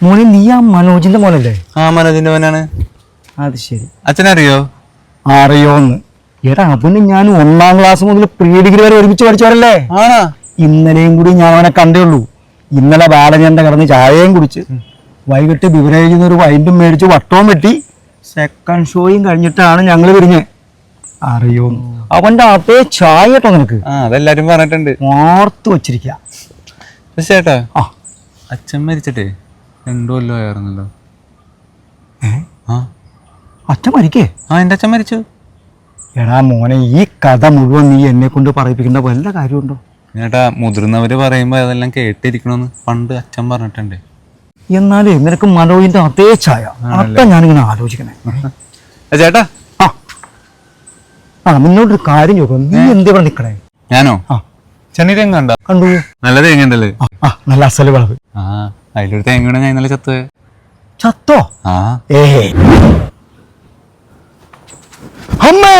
മോനെ നീ ആ മനോജിന്റെ മോനല്ലേ? ആ മനോജിന്റെ മോനാണ്. അത് ശരി. അച്ഛനറിയോ? അറിയോന്ന്. എടാ അവന് ഞാൻ ഒന്നാം ക്ലാസ് മുതൽ പ്രീ ഡിഗ്രി വരെ ഒരുമിച്ച് പഠിച്ചവരല്ലേ? ആണോ? ഇന്നലെയും കൂടി ഞാൻ അവനെ കണ്ടേ ഉള്ളൂ. ഇന്നലെ ബാലചന്റെ കിടന്ന് ചായയും കുടിച്ച് വൈകിട്ട് ബിവറേജിൽ നിന്ന് ഒരു വൈൻഡും മേടിച്ച് വട്ടവും വെട്ടി സെക്കൻഡ് ഷോയും കഴിഞ്ഞിട്ടാണ് ഞങ്ങൾ പിരിഞ്ഞ്. അറിയോ അവന്റെ അതേ ചായ കേട്ടോ നിനക്ക്. അതെല്ലാരും പറഞ്ഞിട്ടുണ്ട്. ഓർത്ത് വച്ചിരിക്കുക ചേട്ടാ ആ അച്ഛൻ മരിച്ചിട്ടേ. രണ്ടു കൊല്ലം ആയിരുന്നല്ലോ. ആ. അച്ഛൻ മരിക്കേ? ആ എന്റെ അച്ഛൻ മരിച്ചു. എടാ മോനെ ഈ കഥ മുഴുവൻ നീ എന്നെ കൊണ്ട് പറയിപ്പിക്കേണ്ട വല്ല കാര്യമുണ്ടോ? ഏട്ടാ മുതിർന്നവര് പറയുമ്പോ അതെല്ലാം കേട്ടിരിക്കണമെന്ന് പണ്ട് അച്ഛൻ പറഞ്ഞിട്ടുണ്ട്. എന്നാലും നിനക്ക് മനോജിന്റെ അതേ ചായ അപ്പൊ ഞാനിങ്ങനെ ആലോചിക്കണേ. ചേട്ടാ. ആ. ആ നിന്നോടൊരു കാര്യം ചോദിക്കും. നീ എന്ത് നിൽക്കണേ ഞാനോ? ആ. ചെന്നൈ തേങ്ങ ഉണ്ടോ? കണ്ടു. നല്ല തേങ്ങ ഉണ്ടല്ലേ? ആ, നല്ല അസൽ വിളവ് ആ അതിലൊരു തേങ്ങ ഞാൻ ഇന്നലെ ചത്ത്? ചത്തോ? ആ. ഏ. അമ്മേ!